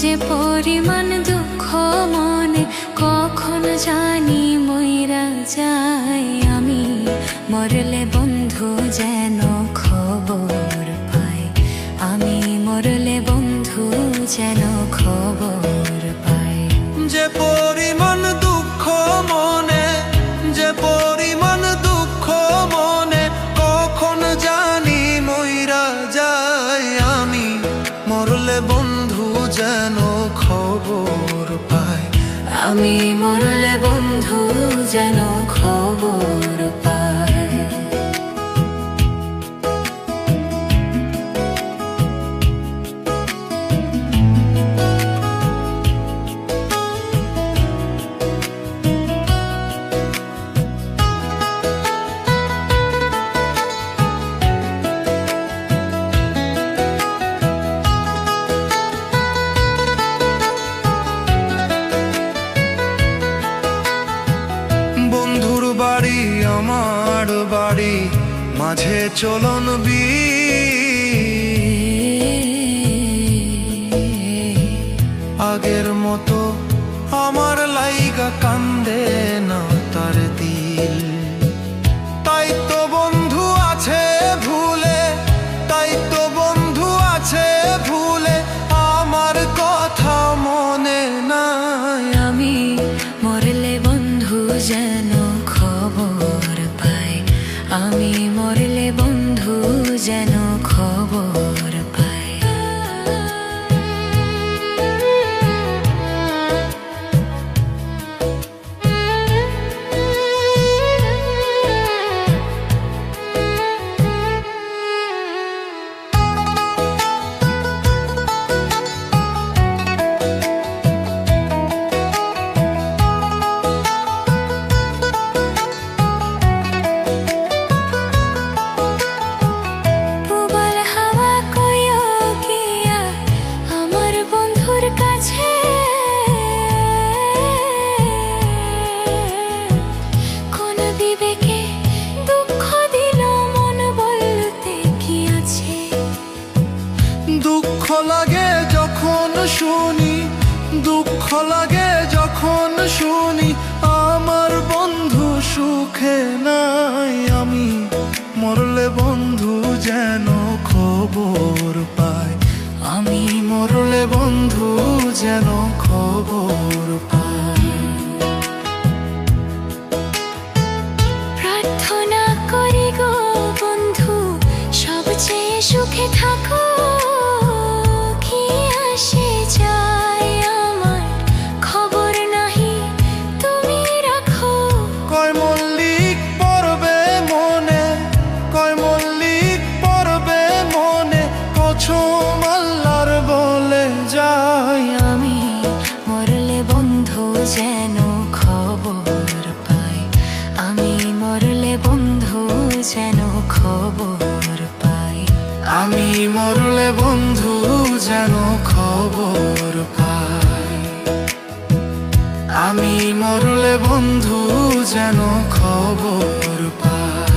যে পরিমাণ দুঃখ মনে কখন জানি মইরা যায় আমি। মরলে বন্ধু যেন খবর পায়। আমি মরলে বন্ধু যেন খবর আমি মরলে বন্ধু যেন খবর পায় আমার বাড়ি মাঝে চলন বি আগের মতো আমার লাইগা কান্দে না। লাগে যখন শুনি, দুঃখ লাগে যখন শুনি, আমার বন্ধু সুখে নাই আমি, মরলে বন্ধু যেন খবর পায়। আমি মরলে বন্ধু যেন খবর পায়। যেন খবর পাই। আমি মরলে বন্ধু যেন খবর পাই। আমি মরলে বন্ধু যেন খবর পাই। আমি মরলে বন্ধু যেন খবর পাই।